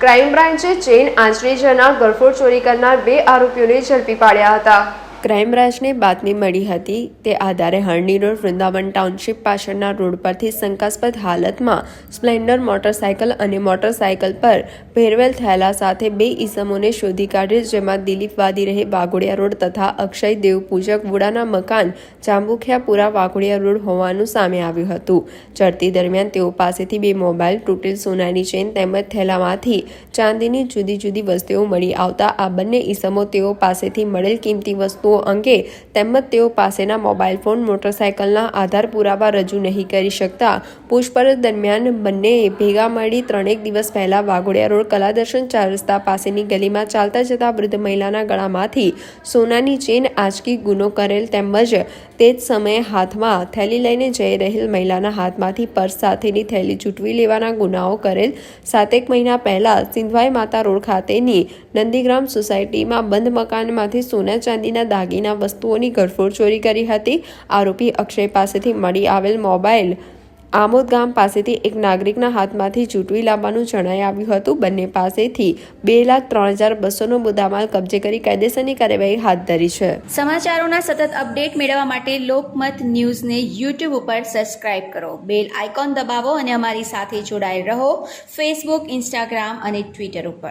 Crime બ્રાન્ચે chain આંચરી જનાર ગરફોડ ચોરી કરનાર બે આરોપીઓને ઝડપી પાડ્યા હતા. ક્રાઇમ બ્રાન્ચને બાતમી મળી હતી તે આધારે હરણી રોડ વૃંદાવન ટાઉનશીપ પાછળના રોડ પરથી શંકાસ્પદ હાલતમાં સ્પ્લેન્ડર મોટરસાયકલ અને મોટરસાયકલ પર ભેરવેલ થયેલા સાથે બે ઈસમોને શોધી કાઢી જેમાં દિલીપ વાદી રહે વાઘોડિયા રોડ તથા અક્ષય દેવ પૂજક વુડાના મકાન જાંબુખિયાપુરા વાઘોડિયા રોડ હોવાનું સામે આવ્યું હતું. ચડતી દરમિયાન તેઓ પાસેથી બે મોબાઈલ તૂટેલ સોનાની ચેન તેમજ થેલામાંથી ચાંદીની જુદી જુદી વસ્તુઓ મળી આવતા આ બંને ઈસમો તેઓ પાસેથી મળેલ કિંમતી વસ્તુઓ અંગે તેમજ તેઓ પાસેના મોબાઈલ ફોન, મોટરસાયકલના આધાર પુરાવા રજૂ નહીં કરી શકતા. પૂછપરછ દરમિયાન બંનેએ ભેગા મળી ત્રણેક દિવસ પહેલા વાઘોડિયા રોડ કલાદર્શન ચાર રસ્તા પાસેની ગલીમાં ચાલતા જતા વૃદ્ધ મહિલાના ગળામાંથી સોનાની ચેન આંચકી ગુનો કરેલ તેમજ તે જ સમયે હાથમાં થેલી લઈને જઈ રહેલ મહિલાના હાથમાંથી પર્સ સાથેની થેલી ચૂંટવી લેવાના ગુનાઓ કરેલ. સાતેક મહિના પહેલા સિંધવાઈ માતા રોડ ખાતેની નંદીગ્રામ સોસાયટીમાં બંધ મકાનમાંથી સોના ચાંદીના દાગીના વસ્તુઓની ઘરફોડ ચોરી કરી હતી. આરોપી અક્ષય પાસેથી મળી આવેલ મોબાઈલ આમોદ ગામ પાસેથી એક નાગરિકના હાથમાંથી ચૂંટવી લાવવાનું જણાઈ આવ્યું હતું. બંને પાસેથી બે લાખ ત્રણ હજાર બસોનો મુદ્દામાલ કબજે કરી કાયદેસરની કાર્યવાહી હાથ ધરી છે. સમાચારોના સતત અપડેટ મેળવવા માટે લોકમત ન્યૂઝને યુટ્યુબ ઉપર સબસ્ક્રાઇબ કરો. બેલ આઇકોન દબાવો અને અમારી સાથે જોડાયેલ રહો. ફેસબુક, ઇન્સ્ટાગ્રામ અને ટ્વિટર ઉપર.